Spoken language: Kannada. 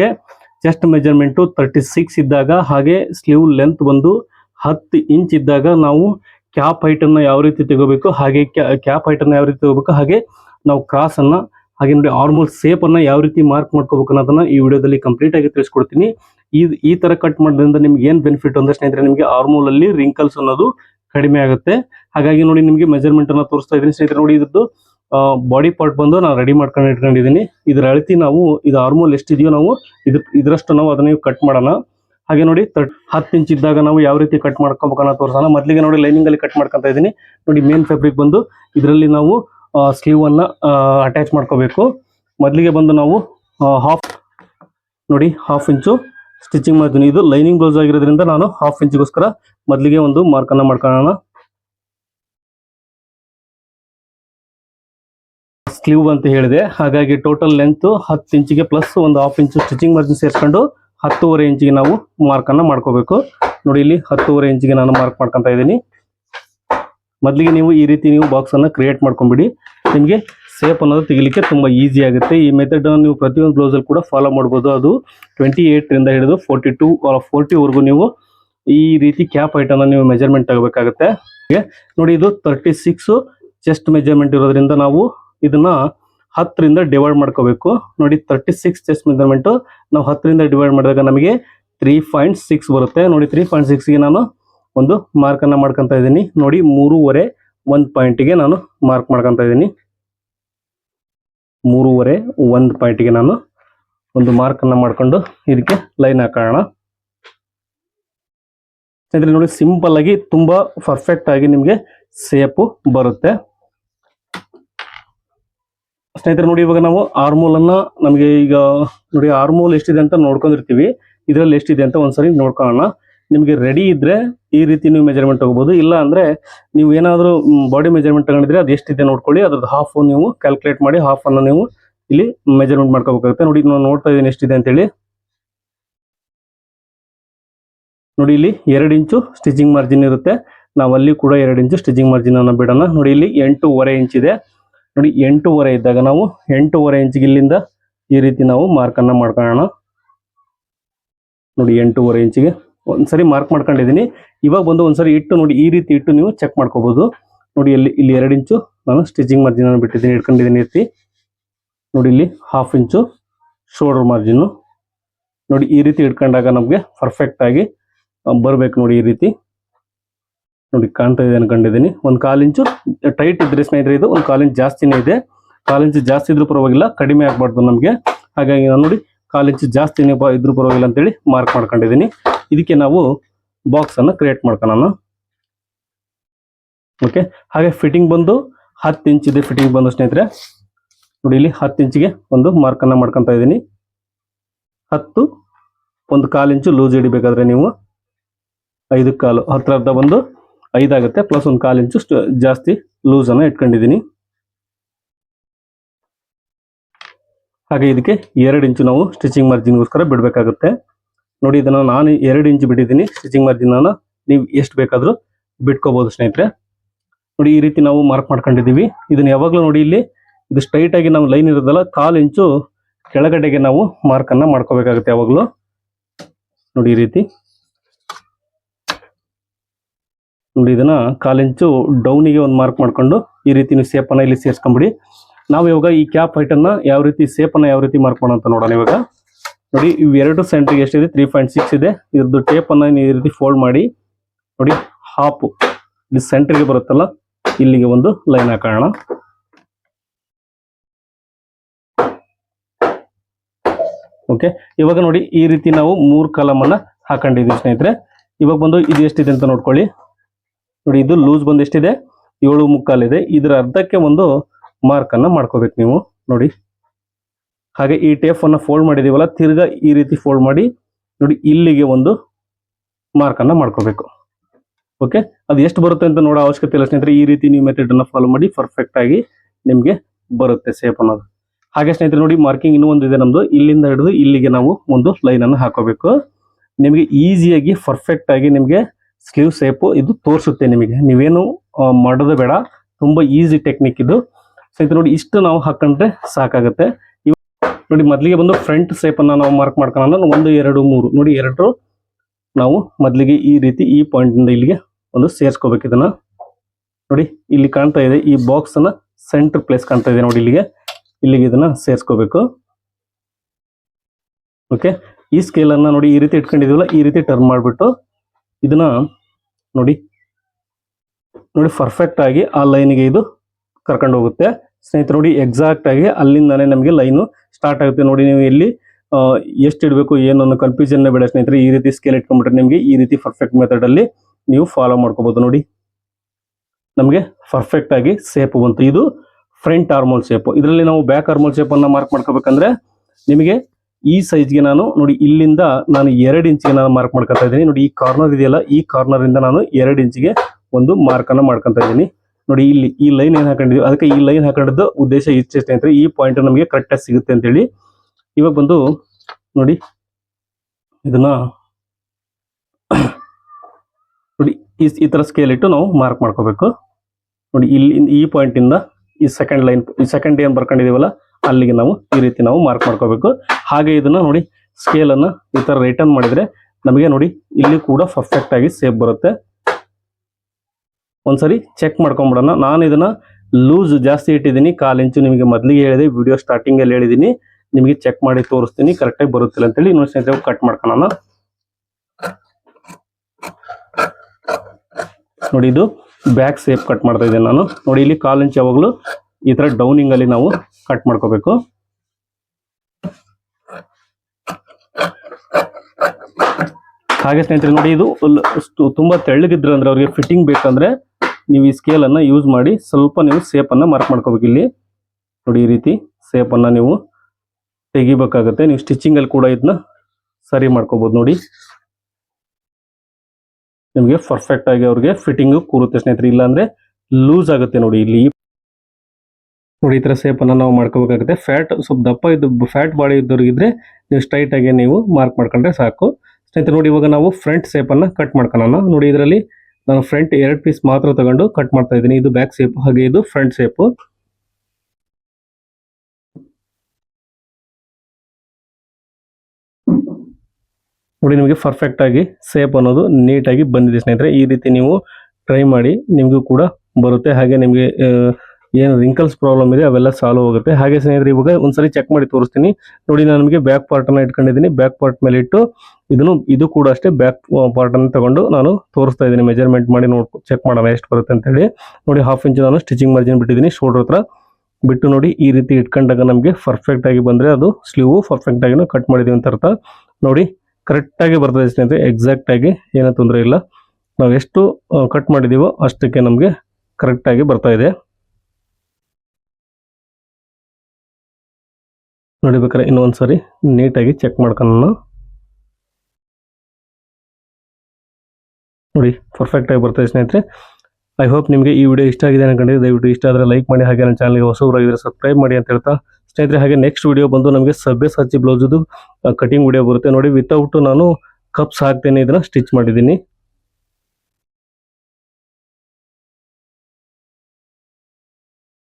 ನಿಮಗೆ ಚೆಸ್ಟ್ ಮೆಜರ್ಮೆಂಟು ತರ್ಟಿ ಸಿಕ್ಸ್ ಇದ್ದಾಗ ಹಾಗೆ ಸ್ಲೀವ್ ಲೆಂತ್ ಬಂದು ಹತ್ತು ಇಂಚ್ ಇದ್ದಾಗ ನಾವು ಕ್ಯಾಪ್ ಹೈಟನ್ನು ಯಾವ ರೀತಿ ತೆಗೋಬೇಕು, ಹಾಗೆ ಕ್ಯಾಪ್ ಹೈಟನ್ನು ಯಾವ ರೀತಿ ತಗೋಬೇಕು, ಹಾಗೆ ನಾವು ಕ್ರಾಸನ್ನು ಹಾಗೆ ನೋಡಿ ಆರ್ಮೋಲ್ ಸೇಪನ್ನು ಯಾವ ರೀತಿ ಮಾರ್ಕ್ ಮಾಡ್ಕೋಬೇಕು ಅನ್ನೋದನ್ನ ಈ ವಿಡಿಯೋದಲ್ಲಿ ಕಂಪ್ಲೀಟ್ ಆಗಿ ತಿಳಿಸ್ಕೊಡ್ತೀನಿ. ಈ ಈ ತರ ಕಟ್ ಮಾಡೋದ್ರಿಂದ ನಿಮ್ಗೆ ಏನು ಬೆನಿಫಿಟ್ ಅಂದ್ರೆ ಸ್ನೇಹಿತರೆ, ನಿಮಗೆ ಆರ್ಮೋಲ್ ಅಲ್ಲಿ ರಿಂಕಲ್ಸ್ ಅನ್ನೋದು ಕಡಿಮೆ ಆಗುತ್ತೆ. ಹಾಗಾಗಿ ನೋಡಿ ನಿಮಗೆ ಮೆಜರ್ಮೆಂಟ್ ಅನ್ನ ತೋರಿಸ್ತಾ ಇದ್ದೀನಿ ಸ್ನೇಹಿತರೆ, ನೋಡಿ ಇದ್ದು ಬಾಡಿ ಪಾರ್ಟ್ ಬಂದು ನಾನು ರೆಡಿ ಮಾಡ್ಕೊಂಡು ಇಟ್ಕೊಂಡಿದ್ದೀನಿ. ಇದರ ಅಳತಿ ನಾವು, ಇದು ಹಾರ್ಮೋಲ್ ಎಷ್ಟಿದೆಯೋ ನಾವು ಇದ್ರ ಇದರಷ್ಟು ನಾವು ಅದನ್ನ ಕಟ್ ಮಾಡೋಣ. ಹಾಗೆ ನೋಡಿ ತರ್ಟ್ ಹತ್ತು ಇಂಚ್ ಇದ್ದಾಗ ನಾವು ಯಾವ ರೀತಿ ಕಟ್ ಮಾಡ್ಕೊಬೇಕನ್ನ ತೋರಿಸೋಣ. ಮೊದಲಿಗೆ ನೋಡಿ ಲೈನಿಂಗ್ ಅಲ್ಲಿ ಕಟ್ ಮಾಡ್ಕೊಂತ ಇದ್ದೀನಿ. ನೋಡಿ ಮೇನ್ ಫ್ಯಾಬ್ರಿಕ್ ಬಂದು ಇದರಲ್ಲಿ ನಾವು ಸ್ಲೀವ್ ಅನ್ನ ಅಟ್ಯಾಚ್ ಮಾಡ್ಕೋಬೇಕು. ಮೊದಲಿಗೆ ಬಂದು ನಾವು ಹಾಫ್ ನೋಡಿ ಹಾಫ್ ಇಂಚು ಸ್ಟಿಚಿಂಗ್ ಮಾಡ್ತೀನಿ. ಇದು ಲೈನಿಂಗ್ ಬ್ಲೌಸ್ ಆಗಿರೋದ್ರಿಂದ ನಾನು ಹಾಫ್ ಇಂಚ್ಗೋಸ್ಕರ ಮೊದಲಿಗೆ ಒಂದು ಮಾರ್ಕ್ ಅನ್ನ ಮಾಡ್ಕೊಳ್ಳೋಣ. ಸ್ಲೀವ್ ಅಂತ ಹೇಳಿದೆ. ಹಾಗಾಗಿ ಟೋಟಲ್ ಲೆಂತ್ ಹತ್ತು ಇಂಚಿಗೆ ಪ್ಲಸ್ ಒಂದು ಹಾಫ್ ಇಂಚು ಸ್ಟಿಚಿಂಗ್ ಮಾರ್ಜಿನ್ ಸೇರಿಸ್ಕೊಂಡು ಹತ್ತೂವರೆ ಇಂಚಿಗೆ ನಾವು ಮಾರ್ಕನ್ನು ಮಾಡ್ಕೋಬೇಕು. ನೋಡಿ ಇಲ್ಲಿ ಹತ್ತೂವರೆ ಇಂಚಿಗೆ ನಾನು ಮಾರ್ಕ್ ಮಾಡ್ಕೊತಾ ಇದ್ದೀನಿ. ಮೊದಲಿಗೆ ನೀವು ಈ ರೀತಿ ನೀವು ಬಾಕ್ಸ್ ಅನ್ನ ಕ್ರಿಯೇಟ್ ಮಾಡ್ಕೊಂಬಿಡಿ. ನಿಮಗೆ ಸೇಫ್ ಅನ್ನೋದು ತೆಗಿಲಿಕ್ಕೆ ತುಂಬಾ ಈಸಿ ಆಗುತ್ತೆ. ಈ ಮೆಥಡ್ ನೀವು ಪ್ರತಿಯೊಂದು ಬ್ಲೌಸ್ ಅಲ್ಲಿ ಕೂಡ ಫಾಲೋ ಮಾಡ್ಬೋದು. ಅದು ಟ್ವೆಂಟಿ ಏಯ್ಟ್ರಿಂದ ಹಿಡಿದು ಫೋರ್ಟಿ ಟು ಫೋರ್ಟಿವರೆಗೂ ನೀವು ಈ ರೀತಿ ಕ್ಯಾಪ್ ಐಟನ್ನು ನೀವು ಮೆಜರ್ಮೆಂಟ್ ತಗೋಬೇಕಾಗುತ್ತೆ. ನೋಡಿ ಇದು ತರ್ಟಿ ಸಿಕ್ಸು ಚೆಸ್ಟ್ ಮೆಜರ್ಮೆಂಟ್ ಇರೋದ್ರಿಂದ ನಾವು ಇದನ್ನ ಹತ್ತರಿಂದ ಡಿವೈಡ್ ಮಾಡ್ಕೋಬೇಕು. ನೋಡಿ ತರ್ಟಿ ಸಿಕ್ಸ್ ಚೆಸ್ಟ್ ಮೆಜರ್ಮೆಂಟ್ ನಾವು ಹತ್ತರಿಂದ ಡಿವೈಡ್ ಮಾಡಿದಾಗ ನಮಗೆ ತ್ರೀ ಪಾಯಿಂಟ್ ಸಿಕ್ಸ್ ಬರುತ್ತೆ. ನೋಡಿ ತ್ರೀ ಪಾಯಿಂಟ್ ಸಿಕ್ಸ್ಗೆ ನಾನು ಒಂದು ಮಾರ್ಕ್ ಅನ್ನ ಮಾಡ್ಕೊಂತ ಇದ್ದೀನಿ. ನೋಡಿ, ಮೂರುವರೆ ಒಂದು ಪಾಯಿಂಟಿಗೆ ನಾನು ಮಾರ್ಕ್ ಮಾಡ್ಕೊಂತ ಇದ್ದೀನಿ. ಮೂರುವರೆ ಒಂದು ಪಾಯಿಂಟಿಗೆ ನಾನು ಒಂದು ಮಾರ್ಕ್ ಅನ್ನ ಮಾಡ್ಕೊಂಡು ಇದಕ್ಕೆ ಲೈನ್ ಹಾಕೋಣ. ಸ್ನೇಹಿತರೆ, ನೋಡಿ ಸಿಂಪಲ್ ಆಗಿ ತುಂಬಾ ಪರ್ಫೆಕ್ಟ್ ಆಗಿ ನಿಮಗೆ ಸೇಪು ಬರುತ್ತೆ. ಸ್ನೇಹಿತರೆ ನೋಡಿ ಇವಾಗ ನಾವು ಆರ್ಮೋಲ್ ಅನ್ನ ನಮಗೆ ಈಗ ನೋಡಿ ಆರ್ಮೋಲ್ ಎಷ್ಟಿದೆ ಅಂತ ನೋಡ್ಕೊಂಡಿರ್ತೀವಿ. ಇದರಲ್ಲಿ ಎಷ್ಟಿದೆ ಅಂತ ಒಂದ್ಸರಿ ನೋಡ್ಕೊಳ್ಳೋಣ. ನಿಮಗೆ ರೆಡಿ ಇದ್ರೆ ಈ ರೀತಿ ನೀವು ಮೆಜರ್ಮೆಂಟ್ ತಗೋಬಹುದು ಇಲ್ಲ ಅಂದ್ರೆ ನೀವು ಏನಾದರೂ ಬಾಡಿ ಮೆಜರ್ಮೆಂಟ್ ತಗೊಂಡಿದ್ರೆ ಅದು ಎಷ್ಟಿದೆ ನೋಡ್ಕೊಳ್ಳಿ. ಅದ್ರದ್ದು ಹಾಫ್ ನೀವು ಕ್ಯಾಲ್ಕುಲೇಟ್ ಮಾಡಿ ಹಾಫ್ ಅನ್ನು ನೀವು ಇಲ್ಲಿ ಮೆಜರ್ಮೆಂಟ್ ಮಾಡ್ಕೋಬೇಕಾಗುತ್ತೆ. ನೋಡಿ ನಾನು ನೋಡ್ತಾ ಇದ್ದೀನಿ ಎಷ್ಟಿದೆ ಅಂತೇಳಿ. ನೋಡಿ ಇಲ್ಲಿ ಎರಡು ಇಂಚು ಸ್ಟಿಚಿಂಗ್ ಮಾರ್ಜಿನ್ ಇರುತ್ತೆ. ನಾವು ಅಲ್ಲಿ ಕೂಡ ಎರಡು ಇಂಚು ಸ್ಟಿಚಿಂಗ್ ಮಾರ್ಜಿನ್ ಅನ್ನ ಬಿಡೋಣ. ನೋಡಿ ಇಲ್ಲಿ ಎಂಟೂವರೆ ಇಂಚ್ ಇದೆ ನೋಡಿ, ಎಂಟೂವರೆ ಇದ್ದಾಗ ನಾವು ಎಂಟೂವರೆ ಇಂಚಿಗೆ ಇಲ್ಲಿಂದ ಈ ರೀತಿ ನಾವು ಮಾರ್ಕ್ ಅನ್ನ ಮಾಡ್ಕೊಳ್ಳೋಣ. ನೋಡಿ, ಎಂಟೂವರೆ ಇಂಚಿಗೆ ಒಂದ್ಸರಿ ಮಾರ್ಕ್ ಮಾಡ್ಕೊಂಡಿದ್ದೀನಿ. ಇವಾಗ ಬಂದು ಒಂದ್ಸರಿ ಇಟ್ಟು ನೋಡಿ, ಈ ರೀತಿ ಇಟ್ಟು ನೀವು ಚೆಕ್ ಮಾಡ್ಕೋಬಹುದು ನೋಡಿ, ಇಲ್ಲಿ ಇಲ್ಲಿ ಎರಡು ಇಂಚು ನಾನು ಸ್ಟಿಚಿಂಗ್ ಮಾರ್ಜಿನ್ ಬಿಟ್ಟಿದ್ದೀನಿ, ಇಟ್ಕೊಂಡಿದ್ದೀನಿ ಇರ್ತಿ ನೋಡಿ, ಇಲ್ಲಿ ಹಾಫ್ ಇಂಚು ಶೋಲ್ಡರ್ ಮಾರ್ಜಿನ್ ನೋಡಿ, ಈ ರೀತಿ ಇಟ್ಕೊಂಡಾಗ ನಮಗೆ ಪರ್ಫೆಕ್ಟಾಗಿ ಬರ್ಬೇಕು ನೋಡಿ ಈ ರೀತಿ. ನೋಡಿ ಕಾಣ್ತಾ ಇದೆ ಅನ್ಕೊಂಡಿದ್ದೀನಿ. ಒಂದು ಕಾಲು ಇಂಚು ಟೈಟ್ ಇದ್ರೆ ಸ್ನೇಹಿತರೆ ಇದು, ಒಂದು ಕಾಲು ಇಂಚು ಜಾಸ್ತಿನೇ ಇದೆ. ಕಾಲು ಇಂಚು ಜಾಸ್ತಿ ಇದ್ರೂ ಪರವಾಗಿಲ್ಲ, ಕಡಿಮೆ ಆಗ್ಬಾರ್ದು ನಮಗೆ. ಹಾಗಾಗಿ ನಾನು ನೋಡಿ ಕಾಲು ಇಂಚು ಜಾಸ್ತಿನೇ ಇದ್ರೂ ಪರವಾಗಿಲ್ಲ ಅಂತೇಳಿ ಮಾರ್ಕ್ ಮಾಡ್ಕೊಂಡಿದ್ದೀನಿ. ಇದಕ್ಕೆ ನಾವು ಬಾಕ್ಸ್ ಅನ್ನು ಕ್ರಿಯೇಟ್ ಮಾಡ್ಕೊಳ್ಳೋಣ. ಓಕೆ ಹಾಗೆ ಫಿಟ್ಟಿಂಗ್ ಬಂದು ಹತ್ತು ಇಂಚ್ ಇದೆ ಫಿಟ್ಟಿಂಗ್ ಬಂದು ಸ್ನೇಹಿತರೆ. ನೋಡಿ ಇಲ್ಲಿ ಹತ್ತು ಇಂಚಿಗೆ ಒಂದು ಮಾರ್ಕ್ ಅನ್ನ ಮಾಡ್ಕೊಂತ ಇದ್ದೀನಿ. ಹತ್ತು, ಒಂದು ಕಾಲು ಇಂಚು ಲೂಸ್ ಹಿಡಿಬೇಕಾದ್ರೆ ನೀವು ಐದು ಕಾಲು ಹತ್ರ ಅರ್ಧ ಬಂದು ಐದಾಗುತ್ತೆ ಪ್ಲಸ್ ಒಂದು ಕಾಲು ಇಂಚು ಜಾಸ್ತಿ ಲೂಸ್ ಅನ್ನ ಇಟ್ಕೊಂಡಿದ್ದೀನಿ. ಹಾಗೆ ಇದಕ್ಕೆ ಎರಡು ಇಂಚು ನಾವು ಸ್ಟಿಚಿಂಗ್ ಮಾರ್ಜಿನ್ಗೋಸ್ಕರ ಬಿಡಬೇಕಾಗುತ್ತೆ. ನೋಡಿ, ಇದನ್ನು ನಾನು ಎರಡು ಇಂಚು ಬಿಟ್ಟಿದ್ದೀನಿ. ಸ್ಟಿಚಿಂಗ್ ಮಾರ್ಜಿನ್ ಅನ್ನ ನೀವು ಎಷ್ಟು ಬೇಕಾದರೂ ಬಿಟ್ಕೋಬೋದು ಸ್ನೇಹಿತರೆ. ನೋಡಿ, ಈ ರೀತಿ ನಾವು ಮಾರ್ಕ್ ಮಾಡ್ಕೊಂಡಿದ್ದೀವಿ. ಇದನ್ನು ಯಾವಾಗಲೂ ನೋಡಿ ಇಲ್ಲಿ, ಇದು ಸ್ಟ್ರೈಟ್ ಆಗಿ ನಾವು ಲೈನ್ ಇರೋದಲ್ಲ, ಕಾಲು ಇಂಚು ಕೆಳಗಡೆಗೆ ನಾವು ಮಾರ್ಕನ್ನು ಮಾಡ್ಕೋಬೇಕಾಗುತ್ತೆ ಯಾವಾಗಲೂ. ನೋಡಿ, ಈ ರೀತಿ. ನೋಡಿ ಇದನ್ನ ಕಾಲಿಂಚು ಡೌನಿಗೆ ಒಂದು ಮಾರ್ಕ್ ಮಾಡ್ಕೊಂಡು ಈ ರೀತಿ ನೀವು ಸೇಪನ್ನ ಇಲ್ಲಿ ಸೇರಿಸ್ಕೊಂಬಿಡಿ. ನಾವು ಇವಾಗ ಈ ಕ್ಯಾಪ್ ಹೈಟನ್ನ ಯಾವ ರೀತಿ ಸೇಪನ್ನ ಯಾವ ರೀತಿ ಮಾರ್ಕ್ ಮಾಡೋಣ ಅಂತ ನೋಡೋಣ ಇವಾಗ. ನೋಡಿ ಇವು ಎರಡು ಸೆಂಟ್ರಿಗೆ ಎಷ್ಟಿದೆ? ತ್ರೀ ಪಾಯಿಂಟ್ ಸಿಕ್ಸ್ ಇದೆ. ಇದ್ರದ್ದು ಟೇಪ್ ಅನ್ನ ಈ ರೀತಿ ಫೋಲ್ಡ್ ಮಾಡಿ. ನೋಡಿ ಹಾಪು ಇಲ್ಲಿ ಸೆಂಟ್ರಿಗೆ ಬರುತ್ತಲ್ಲ, ಇಲ್ಲಿಗೆ ಒಂದು ಲೈನ್ ಹಾಕೋಣ. ಓಕೆ ಇವಾಗ ನೋಡಿ ಈ ರೀತಿ ನಾವು ಮೂರು ಕಲಮನ್ನ ಹಾಕೊಂಡಿದ್ದೀವಿ ಸ್ನೇಹಿತರೆ. ಇವಾಗ ಬಂದು ಇದು ಎಷ್ಟಿದೆ ಅಂತ ನೋಡ್ಕೊಳ್ಳಿ. ನೋಡಿ, ಇದು ಲೂಸ್ ಬಂದು ಎಷ್ಟಿದೆ? ಏಳು ಮುಕ್ಕಾಲ್ ಇದೆ. ಇದರ ಅರ್ಧಕ್ಕೆ ಒಂದು ಮಾರ್ಕ್ ಅನ್ನ ಮಾಡ್ಕೋಬೇಕು ನೀವು. ನೋಡಿ. ಹಾಗೆ ಈ ಟೇಪ್ ಅನ್ನ ಫೋಲ್ಡ್ ಮಾಡಿದೀವಲ್ಲ, ತಿರ್ಗಾ ಈ ರೀತಿ ಫೋಲ್ಡ್ ಮಾಡಿ, ನೋಡಿ, ಇಲ್ಲಿಗೆ ಒಂದು ಮಾರ್ಕ್ ಅನ್ನ ಮಾಡ್ಕೋಬೇಕು. ಓಕೆ ಅದು ಎಷ್ಟು ಬರುತ್ತೆ ಅಂತ ನೋಡೋ ಅವಶ್ಯಕತೆ ಇಲ್ಲ ಸ್ನೇಹಿತರೆ. ಈ ರೀತಿ ನೀವು ಮೆಥಡ್ ಅನ್ನ ಫಾಲೋ ಮಾಡಿ ಪರ್ಫೆಕ್ಟ್ ಆಗಿ ನಿಮಗೆ ಬರುತ್ತೆ ಸೇಪ್ ಅನ್ನೋದು. ಹಾಗೆ ಸ್ನೇಹಿತರೆ, ನೋಡಿ ಮಾರ್ಕಿಂಗ್ ಇನ್ನೂ ಒಂದು ಇದೆ ನಮ್ದು. ಇಲ್ಲಿಂದ ಹಿಡಿದು ಇಲ್ಲಿಗೆ ನಾವು ಒಂದು ಲೈನ್ ಅನ್ನು ಹಾಕೋಬೇಕು. ನಿಮಗೆ ಈಸಿಯಾಗಿ ಪರ್ಫೆಕ್ಟ್ ಆಗಿ ನಿಮಗೆ ಸ್ಲೀವ್ ಸೇಪು ಇದು ತೋರಿಸುತ್ತೆ ನಿಮಗೆ. ನೀವೇನು ಮಾಡೋದು ಬೇಡ. ತುಂಬಾ ಈಸಿ ಟೆಕ್ನಿಕ್ ಇದು. ಸ್ನೇಹಿತರೆ ನೋಡಿ ಇಷ್ಟು ನಾವು ಹಾಕೊಂಡ್ರೆ ಸಾಕಾಗುತ್ತೆ. ನೋಡಿ ಮೊದಲಿಗೆ ಬಂದು ಫ್ರಂಟ್ ಅನ್ನ ನಾವು ಮಾರ್ಕ್ ಮಾಡ್ಕೊಳ್ಳೋಣ ಒಂದು, ಎರಡು, ಮೂರು. ನೋಡಿ ಎರಡು ನಾವು ಮೊದಲಿಗೆ ಈ ರೀತಿ ಈ ಪಾಯಿಂಟ್ ಇಂದ ಇಲ್ಲಿಗೆ ಒಂದು ಸೇರಿಸ್ಕೋಬೇಕು ಇದನ್ನು. ನೋಡಿ ಇಲ್ಲಿ ಕಾಣ್ತಾ ಇದೆ ಈ ಬಾಕ್ಸ್ ಸೆಂಟ್ರ್ ಪ್ಲೇಸ್ ಕಾಣ್ತಾ ಇದೆ ನೋಡಿ ಇಲ್ಲಿಗೆ. ಇಲ್ಲಿಗೆ ಇದನ್ನು ಸೇರಿಸ್ಕೋಬೇಕು. ಓಕೆ ಈ ಸ್ಕೇಲನ್ನು ನೋಡಿ ಈ ರೀತಿ ಇಟ್ಕೊಂಡಿದೀವಲ್ಲ ಈ ರೀತಿ ಟರ್ನ್ ಮಾಡ್ಬಿಟ್ಟು ಇದನ್ನ ನೋಡಿ. ನೋಡಿ ಪರ್ಫೆಕ್ಟ್ ಆಗಿ ಆ ಲೈನ್ಗೆ ಇದು ಕರ್ಕೊಂಡು ಹೋಗುತ್ತೆ. ಸ್ನೇಹಿತರೆ ನೋಡಿ ಎಕ್ಸಾಕ್ಟ್ ಆಗಿ ಅಲ್ಲಿಂದಾನೆ ನಮಗೆ ಲೈನು ಸ್ಟಾರ್ಟ್ ಆಗುತ್ತೆ. ನೋಡಿ ನೀವು ಇಲ್ಲಿ ಎಷ್ಟು ಇಡಬೇಕು, ಏನು ಅನ್ನೋ ಕನ್ಫ್ಯೂಷನ್ ಬೇಡ ಸ್ನೇಹಿತರೆ. ಈ ರೀತಿ ಸ್ಕೇಲ್ ಇಟ್ಕೊಂಡ್ಬಿಟ್ರೆ ನಿಮಗೆ ಈ ರೀತಿ ಪರ್ಫೆಕ್ಟ್ ಮೆಥಡ್ ಅಲ್ಲಿ ನೀವು ಫಾಲೋ ಮಾಡ್ಕೋಬಹುದು ನೋಡಿ. ನಮಗೆ ಪರ್ಫೆಕ್ಟ್ ಆಗಿ ಸೇಪ್ ಬಂತು. ಇದು ಫ್ರಂಟ್ ಆರ್ಮೋಲ್ ಶೇಪ್ ಇದರಲ್ಲಿ ನಾವು ಬ್ಯಾಕ್ ಆರ್ಮೋಲ್ ಶೇಪ್ ಅನ್ನ ಮಾರ್ಕ್ ಮಾಡ್ಕೋಬೇಕಂದ್ರೆ ನಿಮಗೆ ಈ ಸೈಜ್ಗೆ ನಾನು ನೋಡಿ ಇಲ್ಲಿಂದ ನಾನು ಎರಡು ಇಂಚಿಗೆ ನಾನು ಮಾರ್ಕ್ ಮಾಡ್ಕೊತಾ ಇದ್ದೀನಿ. ನೋಡಿ ಈ ಕಾರ್ನರ್ ಇದೆಯಲ್ಲ, ಈ ಕಾರ್ನರ್ ಇಂದ ನಾನು ಎರಡು ಇಂಚಿಗೆ ಒಂದು ಮಾರ್ಕ್ ಅನ್ನ ಮಾಡ್ಕೊಂತ ಇದ್ದೀನಿ. ನೋಡಿ ಇಲ್ಲಿ ಈ ಲೈನ್ ಏನ್ ಹಾಕೊಂಡಿದ್ವಿ ಅದಕ್ಕೆ ಈ ಲೈನ್ ಹಾಕೊಂಡಿದ್ದು ಉದ್ದೇಶ ಇಷ್ಟೇ ಅಂದ್ರೆ ಈ ಪಾಯಿಂಟ್ ನಮಗೆ ಕರೆಕ್ಟ್ ಆಗಿ ಸಿಗುತ್ತೆ ಅಂತೇಳಿ ಇವಾಗ ಬಂದು ನೋಡಿ, ಇದನ್ನ ನೋಡಿ ಈ ತರ ಸ್ಕೇಲ್ ಇಟ್ಟು ನಾವು ಮಾರ್ಕ್ ಮಾಡ್ಕೋಬೇಕು. ನೋಡಿ ಇಲ್ಲಿ, ಈ ಪಾಯಿಂಟ್ ಇಂದ ಈ ಸೆಕೆಂಡ್ ಲೈನ್ ಈ ಸೆಕೆಂಡ್ ಏನ್ ಬರ್ಕೊಂಡಿದೀವಲ್ಲ ಅಲ್ಲಿಗೆ ನಾವು ಈ ರೀತಿ ನಾವು ಮಾರ್ಕ್ ಮಾಡ್ಕೋಬೇಕು. ಹಾಗೆ ಇದನ್ನ ನೋಡಿ ಸ್ಕೇಲ್ ಅನ್ನ ಈ ತರ ರಿಟರ್ನ್ ಮಾಡಿದ್ರೆ ನಮಗೆ ನೋಡಿ ಇಲ್ಲಿ ಕೂಡ ಪರ್ಫೆಕ್ಟ್ ಆಗಿ ಸೇಫ್ ಬರುತ್ತೆ. ಒಂದ್ಸರಿ ಚೆಕ್ ಮಾಡ್ಕೊಂಡ್ಬಿಡೋಣ ನಾನು ಇದನ್ನ ಲೂಸ್ ಜಾಸ್ತಿ ಇಟ್ಟಿದ್ದೀನಿ. ಕಾಲ್ ಇಂಚು ನಿಮಗೆ ಮೊದಲಿಗೆ ಹೇಳಿದೆ ವಿಡಿಯೋ ಸ್ಟಾರ್ಟಿಂಗ್ ಅಲ್ಲಿ ಹೇಳಿದೀನಿ. ನಿಮಗೆ ಚೆಕ್ ಮಾಡಿ ತೋರಿಸ್ತೀನಿ. ಕರೆಕ್ಟಾಗಿ ಬರುತ್ತಿಲ್ಲ ಅಂತೇಳಿ ಇನ್ನೊಂದು ಸ್ನೇಹಿತರೆ ಕಟ್ ಮಾಡ್ಕೊಳ್ಳೋಣ ನೋಡಿ ಇದು ಬ್ಯಾಕ್ ಸೇಪ್ ಕಟ್ ಮಾಡ್ತಾ ಇದ್ದೇನೆ ನಾನು. ನೋಡಿ ಇಲ್ಲಿ ಕಾಲ್ ಇಂಚು ಯಾವಾಗಲೂ ಈ ತರ ಡೌನಿಂಗ್ ಅಲ್ಲಿ ನಾವು ಕಟ್ ಮಾಡ್ಕೋಬೇಕು. ಹಾಗೆ ಸ್ನೇಹಿತರೆ, ನೋಡಿ ಇದು ತುಂಬ ತೆಳ್ಳಗಿದ್ರೆ ಅಂದ್ರೆ ಅವರಿಗೆ ಫಿಟ್ಟಿಂಗ್ ಬೇಕಂದ್ರೆ ನೀವು ಈ ಸ್ಕೇಲ್ ಅನ್ನ ಯೂಸ್ ಮಾಡಿ ಸ್ವಲ್ಪ ನೀವು ಸೇಪನ್ನು ಮಾರ್ಕ್ ಮಾಡ್ಕೋಬೇಕು ಇಲ್ಲಿ. ನೋಡಿ ಈ ರೀತಿ ಸೇಪನ್ನು ನೀವು ತೆಗಿಬೇಕಾಗತ್ತೆ. ನೀವು ಸ್ಟಿಚಿಂಗ್ ಅಲ್ಲಿ ಕೂಡ ಇದನ್ನ ಸರಿ ಮಾಡ್ಕೋಬೋದು ನೋಡಿ. ನಿಮಗೆ ಪರ್ಫೆಕ್ಟ್ ಆಗಿ ಅವ್ರಿಗೆ ಫಿಟ್ಟಿಂಗ್ ಕೂರುತ್ತೆ ಸ್ನೇಹಿತರೆ. ಇಲ್ಲಾಂದರೆ ಲೂಸ್ ಆಗುತ್ತೆ ನೋಡಿ ಇಲ್ಲಿ. ನೋಡಿ ಈ ಥರ ಸೇಪನ್ನು ನಾವು ಮಾಡ್ಕೋಬೇಕಾಗುತ್ತೆ. ಫ್ಯಾಟ್ ಸ್ವಲ್ಪ ದಪ್ಪ ಇದ್ದು ಫ್ಯಾಟ್ ಬಾಡಿ ಇದ್ದವ್ರಿಗಿದ್ರೆ ನೀವು ಸ್ಟ್ರೈಟ್ ಆಗಿ ನೀವು ಮಾರ್ಕ್ ಮಾಡ್ಕೊಂಡ್ರೆ ಸಾಕು. ಸ್ನೇಹಿತರೆ, ನೋಡಿ ಇವಾಗ ನಾವು ಫ್ರಂಟ್ ಸೇಪನ್ನು ಕಟ್ ಮಾಡ್ಕೊಳ್ಳೋಣ. ನೋಡಿ ಇದರಲ್ಲಿ ನಾನು ಫ್ರಂಟ್ ಎರಡು ಪೀಸ್ ಮಾತ್ರ ತಗೊಂಡು ಕಟ್ ಮಾಡ್ತಾ ಇದ್ದೀನಿ. ಇದು ಬ್ಯಾಕ್ ಸೇಪ್ ಹಾಗೆ ಇದು ಫ್ರಂಟ್ ಸೇಪು ನೋಡಿ ನಿಮಗೆ ಪರ್ಫೆಕ್ಟ್ ಆಗಿ ಸೇಪ್ ಅನ್ನೋದು ನೀಟಾಗಿ ಬಂದಿದೆ ಸ್ನೇಹಿತರೆ. ಈ ರೀತಿ ನೀವು ಟ್ರೈ ಮಾಡಿ ನಿಮಗೂ ಕೂಡ ಬರುತ್ತೆ. ಹಾಗೆ ನಿಮಗೆ ಏನು ರಿಂಕಲ್ಸ್ ಪ್ರಾಬ್ಲಮ್ ಇದೆ, ಅವೆಲ್ಲ ಸಾಲ್ವ್ ಆಗುತ್ತೆ. ಹಾಗೆ ಸ್ನೇಹಿತರೆ, ಇವಾಗ ಒಂದ್ಸರಿ ಚೆಕ್ ಮಾಡಿ ತೋರಿಸ್ತೀನಿ. ನೋಡಿ, ನಾನು ನಿಮಗೆ ಬ್ಯಾಕ್ ಪಾರ್ಟ್ ಅನ್ನ ಇಟ್ಕೊಂಡಿದ್ದೀನಿ. ಬ್ಯಾಕ್ ಪಾರ್ಟ್ ಮೇಲೆ ಇಟ್ಟು ಇದನ್ನು, ಇದು ಕೂಡ ಅಷ್ಟೇ ಬ್ಯಾಕ್ ಪಾರ್ಟನ್ನು ತಗೊಂಡು ನಾನು ತೋರಿಸ್ತಾ ಇದ್ದೀನಿ. ಮೆಜರ್ಮೆಂಟ್ ಮಾಡಿ ನೋಡ್ ಚೆಕ್ ಮಾಡೋಣ ಎಷ್ಟು ಬರುತ್ತೆ ಅಂತ ಹೇಳಿ. ನೋಡಿ ಹಾಫ್ ಇಂಚ್ ನಾನು ಸ್ಟಿಚಿಂಗ್ ಮಾರ್ಜಿನ್ ಬಿಟ್ಟಿದ್ದೀನಿ ಶೋಲ್ಡರ್ ಹತ್ರ. ಬಿಟ್ಟು ನೋಡಿ, ಈ ರೀತಿ ಇಟ್ಕೊಂಡಾಗ ನಮಗೆ ಪರ್ಫೆಕ್ಟ್ ಆಗಿ ಬಂದರೆ ಅದು ಸ್ಲೀವು ಪರ್ಫೆಕ್ಟ್ ಆಗಿ ಕಟ್ ಮಾಡಿದೀವಿ ಅಂತ ಅರ್ಥ. ನೋಡಿ ಕರೆಕ್ಟಾಗಿ ಬರ್ತದೆ ಸ್ನೇಹಿತರೆ ಎಕ್ಸಾಕ್ಟ್ ಆಗಿ ಏನೂ ತೊಂದರೆ ಇಲ್ಲ. ನಾವು ಎಷ್ಟು ಕಟ್ ಮಾಡಿದ್ದೀವೋ ಅಷ್ಟಕ್ಕೆ ನಮಗೆ ಕರೆಕ್ಟಾಗಿ ಬರ್ತಾ ಇದೆ. ನೋಡಿ ಇನ್ನೊಂದು ಸಾರಿ ನೀಟಾಗಿ ಚೆಕ್ ಮಾಡ್ಕೊಳ್ಳೋಣ ನೋಡಿ ಪರ್ಫೆಕ್ಟ್ ಆಗಿ ಬರ್ತದೆ ಸ್ನೇಹಿತರೆ. ಐ ಹೋಪ್ ನಿಮಗೆ ಈ ವಿಡಿಯೋ ಇಷ್ಟ ಆಗಿದೆ ಅನ್ಕೊಂಡಿದ್ದೆ ದಯವಿಟ್ಟು ಇಷ್ಟ ಆದರೆ ಲೈಕ್ ಮಾಡಿ, ಹಾಗೆ ನನ್ನ ಚಾನಲ್ಗೆ ಹೊಸಬರಾಗಿದ್ರೆ ಸಬ್ಸ್ಕ್ರೈಬ್ ಮಾಡಿ ಅಂತ ಹೇಳ್ತಾ. ಸ್ನೇಹಿತರೆ, ಹಾಗೆ ನೆಕ್ಸ್ಟ್ ವಿಡಿಯೋ ಬಂದು ನಮಗೆ ಸಬ್ಬೆ ಸಾಚಿ ಬ್ಲೌಸದು ಕಟಿಂಗ್ ವಿಡಿಯೋ ಬರುತ್ತೆ. ನೋಡಿ ವಿತೌಟ್ ನಾನು ಕಪ್ಸ್ ಹಾಕ್ತೇನೆ, ಇದನ್ನು ಸ್ಟಿಚ್ ಮಾಡಿದ್ದೀನಿ.